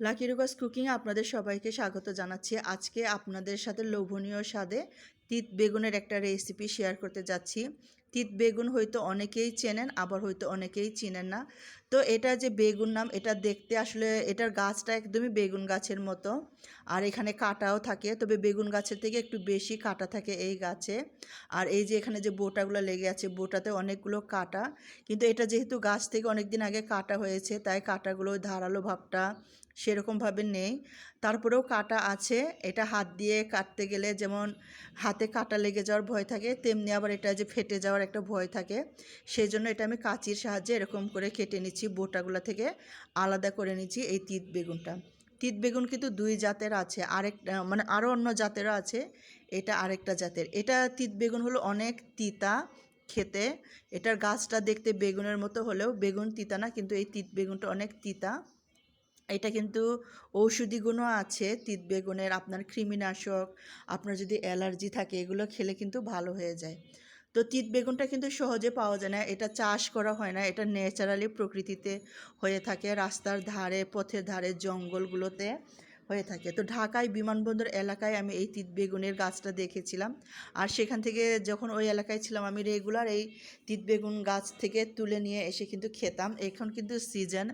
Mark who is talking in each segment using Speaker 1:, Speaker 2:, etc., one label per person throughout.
Speaker 1: Lucky রুকাস cooking আপনাদের সবাইকে স্বাগত জানাচ্ছি। আজকে আপনাদের সাথে লোভনীয় স্বাদে তিত বেগুনের একটা রেসিপি শেয়ার করতে যাচ্ছি। তিত বেগুন হয়তো অনেকেই চেনেন, আবার হয়তো অনেকেই চিনেন না। তো এটা যে বেগুন নাম, এটা দেখতে আসলে এটার গাছটা একদমই বেগুন গাছের মতো। আর এখানে কাটাও থাকে, তবে বেগুন গাছের থেকে একটু বেশি কাটা থাকে এই গাছে। আর এই যে এখানে যে বোটাগুলো লেগে আছে, বোটাতে অনেকগুলো কাটা। কিন্তু এটা যেহেতু গাছ থেকে অনেক দিন আগে কাটা হয়েছে, তাই কাটাগুলো ধারালো ভাবটা সেরকমভাবে নেই। তারপরেও কাটা আছে, এটা হাত দিয়ে কাটতে গেলে যেমন হাতে কাটা লেগে যাওয়ার ভয় থাকে, তেমনি আবার এটা যে ফেটে যাওয়ার একটা ভয় থাকে। সেই জন্য এটা আমি কাঁচির সাহায্যে এরকম করে কেটে নিচ্ছি, বোটাগুলো থেকে আলাদা করে নিচ্ছি এই তিত বেগুনটা। তিত বেগুন কিন্তু দুই জাতের আছে, আরেক মানে আরও অন্য জাতেরও আছে, এটা আরেকটা জাতের। এটা তিত বেগুন হলো অনেক তিতা খেতে, এটার গাছটা দেখতে বেগুনের মতো হলেও বেগুন তিতা না, কিন্তু এই তিত বেগুনটা অনেক তিতা। এটা কিন্তু ঔষধি গুণও আছে, তিত বেগুনের, আপনার কৃমিনাশক, আপনার যদি অ্যালার্জি থাকে, এগুলো খেলে কিন্তু ভালো হয়ে যায়। তো তিত বেগুনটা কিন্তু সহজে পাওয়া যায় না, এটা চাষ করা হয় না, এটা ন্যাচারালি প্রকৃতিতে হয়ে থাকে, রাস্তার ধারে, পথের ধারে, জঙ্গলগুলোতে। হয়ে থাকে। তো ঢাকায় বিমানবন্দর এলাকায় আমি এই তিত বেগুনের গাছটা দেখেছিলাম। আর সেখান থেকে যখন ওই এলাকায় ছিলাম, আমি রেগুলার এই তিত বেগুন গাছ থেকে তুলে নিয়ে এসে কিন্তু খেতাম। এখন কিন্তু সিজন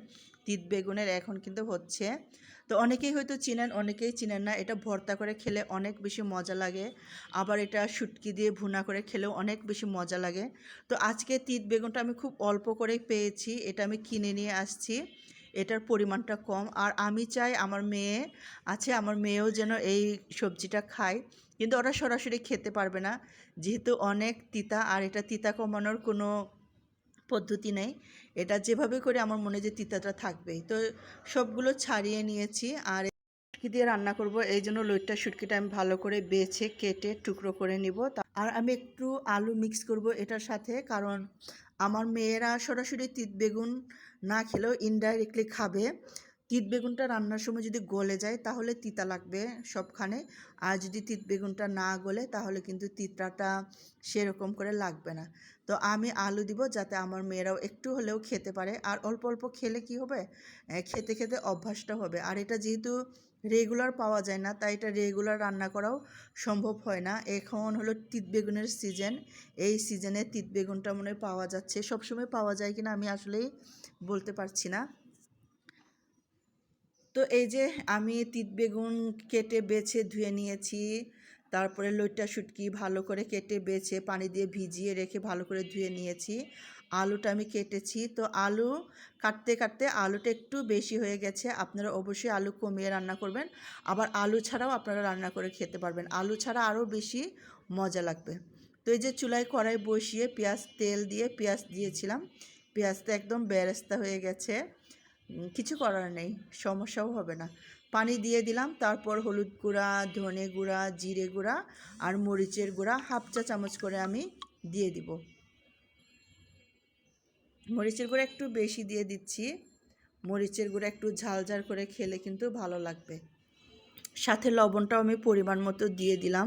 Speaker 1: তিত বেগুনের এখন কিন্তু হচ্ছে। তো অনেকেই হয়তো চিনেন, অনেকেই চিনেন না। এটা ভর্তা করে খেলে অনেক বেশি মজা লাগে। আবার এটা শুটকি দিয়ে ভুনা করে খেলেও অনেক বেশি মজা লাগে। তো আজকে তিত বেগুনটা আমি খুব অল্প করে পেয়েছি। এটা আমি কিনে নিয়ে আসছি। এটার পরিমাণটা কম। আর আমি চাই আমার মেয়ে আছে, আমার মেয়েও যেন এই সবজিটা খায়। কিন্তু ওরা সরাসরি খেতে পারবে না। যেহেতু অনেক তিতা, আর এটা তিতা কমানোর কোনো পদ্ধতি নেই। এটা যেভাবে করে আমার মনে যে তিতাটা থাকবেই। তো সবগুলো ছাড়িয়ে নিয়েছি, আর শুটকি দিয়ে রান্না করব? এই জন্য লইট্টা শুটকিটা আমি ভালো করে বেছে, কেটে, টুকরো করে নিব। আর আমি একটু আলু মিক্স করব এটার সাথে। কারণ আমার মেয়েরা সরাসরি তিত বেগুন না খেলেও ইনডাইরেক্টলি খাবে। তিত বেগুনটা রান্নার সময় যদি গলে যায় তাহলে তিতা লাগবে সবখানে। আর যদি তিত বেগুনটা না গলে তাহলে কিন্তু তিতাটা সেরকম করে লাগবে না। তো আমি আলু দিব যাতে আমার মেয়েরাও একটু হলেও খেতে পারে। আর অল্প অল্প খেলে কি হবে? খেতে খেতে অভ্যাসটা হবে। আর এটা যেহেতু রেগুলার পাওয়া যায় না, তাই এটা রেগুলার রান্না করাও সম্ভব হয় না। এখন হলো তিত বেগুনের সিজন এই সিজনে তিত বেগুনটা মনে পাওয়া যাচ্ছে। সবসময় পাওয়া যায় কিনা আমি আসলেই বলতে পারছি না। তো এই যে আমি তিত বেগুন কেটে বেছে ধুয়ে নিয়েছি, তারপরে লইটা শুটকি ভালো করে কেটে বেছে পানি দিয়ে ভিজিয়ে রেখে ভালো করে ধুয়ে নিয়েছি। আলুটা আমি কেটেছি। তো আলু কাটতে কাটতে আলুটা একটু বেশি হয়ে গেছে। আপনারা অবশ্যই আলু কমিয়ে রান্না করবেন। আবার আলু ছাড়াও আপনারা রান্না করে খেতে পারবেন। আলু ছাড়া আরও বেশি মজা লাগবে। তো এই যে চুলায় কড়াই বসিয়ে পেঁয়াজ, তেল দিয়ে পেঁয়াজ দিয়েছিলাম। পেঁয়াজটা একদম বেরেস্তা হয়ে গেছে। কিছু করার নেই, সমস্যাও হবে না। পানি দিয়ে দিলাম, তারপর হলুদ গুঁড়া, ধনে গুঁড়া, জিরে গুঁড়া আর মরিচের গুঁড়া হাফ চা চামচ করে আমি দিয়ে দিব। মরিচের গুঁড়া একটু বেশি দিয়ে দিচ্ছি। মরিচের গুঁড়া একটু ঝাল ঝাল করে খেলে কিন্তু ভালো লাগবে। সাথে লবণটাও আমি পরিমাণ মতো দিয়ে দিলাম।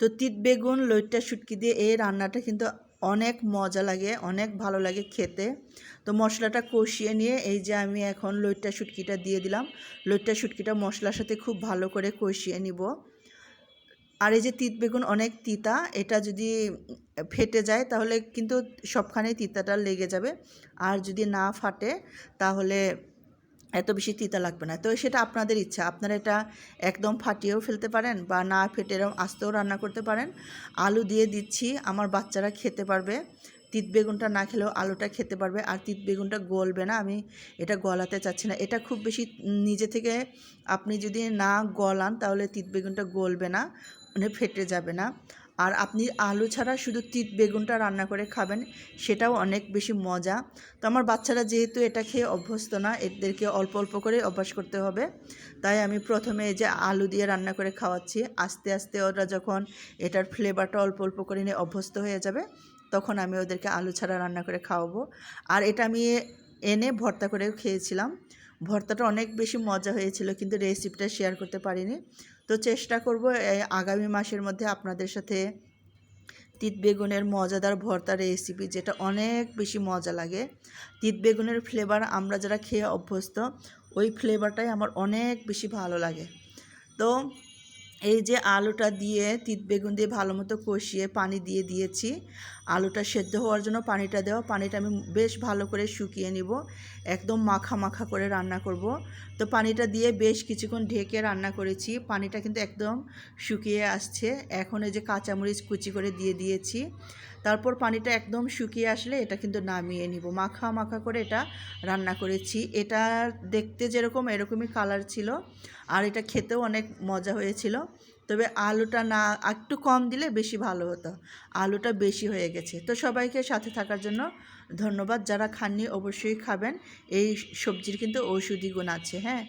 Speaker 1: তো তিত বেগুন, লইট্টা, শুটকি দিয়ে এই রান্নাটা কিন্তু অনেক মজা লাগে, অনেক ভালো লাগে খেতে। তো মশলাটা কষিয়ে নিয়ে এই যে আমি এখন লইট্টা, শুটকিটা দিয়ে দিলাম। লইট্টা, শুটকিটা মশলার সাথে খুব ভালো করে কষিয়ে নিব। আর এই যে তিত বেগুন অনেক তিতা, এটা যদি ফেটে যায় তাহলে কিন্তু সবখানে তিতাটা লেগে যাবে। আর যদি না ফাটে তাহলে এত বেশি তিতা লাগবে না। তো সেটা আপনাদের ইচ্ছা। আপনারা এটা একদম ফাটিয়েও ফেলতে পারেন বা না ফেটে এরকম আস্তেও রান্না করতে পারেন। আলু দিয়ে দিচ্ছি, আমার বাচ্চারা খেতে পারবে। তিত বেগুনটা না খেলেও আলুটা খেতে পারবে। আর তিত বেগুনটা গলবে না, আমি এটা গলাতে চাচ্ছি না। এটা খুব বেশি নিজে থেকে আপনি যদি না গলান তাহলে তিত বেগুনটা গলবে না। মানে ফেটে যাবে না। আর আপনি আলু ছাড়া শুধু তিত বেগুনটা রান্না করে খাবেন, সেটাও অনেক বেশি মজা। তো আমার বাচ্চারা যেহেতু এটা খেয়ে অভ্যস্ত না, এদেরকে অল্প অল্প করে অভ্যাস করতে হবে। তাই আমি প্রথমে এই যে আলু দিয়ে রান্না করে খাওয়াচ্ছি, আস্তে আস্তে ওরা যখন এটার ফ্লেভারটা অল্প অল্প করে নিয়ে অভ্যস্ত হয়ে যাবে, তখন আমি ওদেরকে আলু ছাড়া রান্না করে খাওয়াবো। আর এটা আমি এনে ভর্তা করেও খেয়েছিলাম। ভর্তাটা অনেক বেশি মজা হয়েছিল, কিন্তু রেসিপিটা শেয়ার করতে পারিনি। তো চেষ্টা করব আগামী মাসের মধ্যে আপনাদের সাথে তিত বেগুনের মজাদার ভর্তা রেসিপি যেটা অনেক বেশি মজা লাগে। তিত বেগুনের ফ্লেভার আমরা যারা খেয়ে অভ্যস্ত, ওই ফ্লেভারটাই আমার অনেক বেশি ভালো লাগে। তো এই যে আলুটা দিয়ে তিত বেগুন দিয়ে ভালো মতো কষিয়ে পানি দিয়ে দিয়েছি। আলুটা সেদ্ধ হওয়ার জন্য পানিটা দেওয়া। পানিটা আমি বেশ ভালো করে শুকিয়ে নিব। একদম মাখা মাখা করে রান্না করব। তো পানিটা দিয়ে বেশ কিছুক্ষণ ঢেকে রান্না করেছি। পানিটা কিন্তু একদম শুকিয়ে আসছে। এখন এই যে কাঁচামরিচ কুচি করে দিয়ে দিয়েছি। তারপর পানিটা একদম শুকিয়ে আসলে এটা কিন্তু নামিয়ে নিব। মাখা মাখা করে এটা রান্না করেছি। এটা দেখতে যেরকম এরকমই কালার ছিল আর এটা খেতেও অনেক মজা হয়েছিল। তবে আলুটা না, একটু কম দিলে বেশি ভালো হতো। আলুটা বেশি হয়ে গেছে। তো সবাইকে সাথে থাকার জন্য ধন্যবাদ। যারা খাননি অবশ্যই খাবেন। এই সবজির কিন্তু ঔষধি গুণ আছে হ্যাঁ?